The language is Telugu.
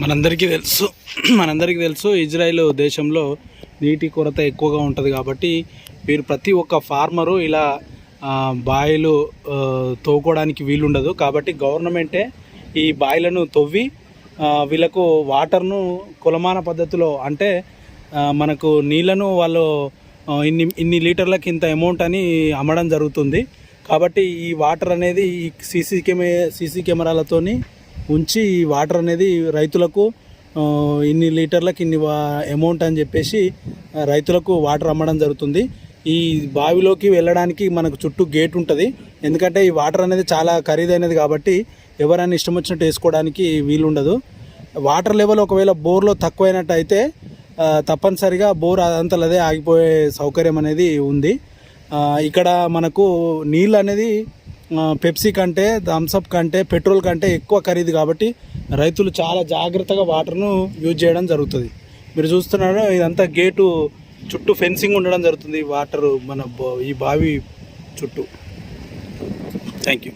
మనందరికీ తెలుసు మనందరికీ తెలుసు ఇజ్రాయెల్ దేశంలో నీటి కొరత ఎక్కువగా ఉంటుంది కాబట్టి వీరు ప్రతి ఒక్క ఫార్మరు ఇలా బాయిలు బావిలు వీలుండదు. కాబట్టి గవర్నమెంటే ఈ బావిలను తవ్వి వీళ్ళకు వాటర్ను కులమాన పద్ధతిలో అంటే మనకు నీళ్ళను వాళ్ళు ఇన్ని ఇన్ని లీటర్లకి ఇంత అమౌంట్ అని అమ్మడం జరుగుతుంది. కాబట్టి ఈ వాటర్ అనేది ఈ సీసీ కెమె సీసీ కెమెరాలతోని ఉంచి ఈ వాటర్ అనేది రైతులకు ఇన్ని లీటర్లకు ఇన్ని అమౌంట్ అని చెప్పేసి రైతులకు వాటర్ అమ్మడం జరుగుతుంది. ఈ బావిలోకి వెళ్ళడానికి మనకు చుట్టూ గేట్ ఉంటుంది. ఎందుకంటే ఈ వాటర్ అనేది చాలా ఖరీదైనది కాబట్టి ఎవరైనా ఇష్టం వచ్చినట్టు వేసుకోవడానికి వీలుండదు. వాటర్ లెవెల్ ఒకవేళ బోర్లో తక్కువైనట్టు అయితే తప్పనిసరిగా బోర్ అదంతలదే ఆగిపోయే సౌకర్యం అనేది ఉంది. ఇక్కడ మనకు నీళ్ళు అనేది పెప్సీ కంటే థమ్సప్ కంటే పెట్రోల్ కంటే ఎక్కువ ఖరీదు కాబట్టి రైతులు చాలా జాగ్రత్తగా వాటర్ను యూజ్ చేయడం జరుగుతుంది. మీరు చూస్తున్నారు ఇదంతా గేటు చుట్టూ ఫెన్సింగ్ ఉండడం జరుగుతుంది వాటర్ మన ఈ బావి చుట్టూ. Thank you.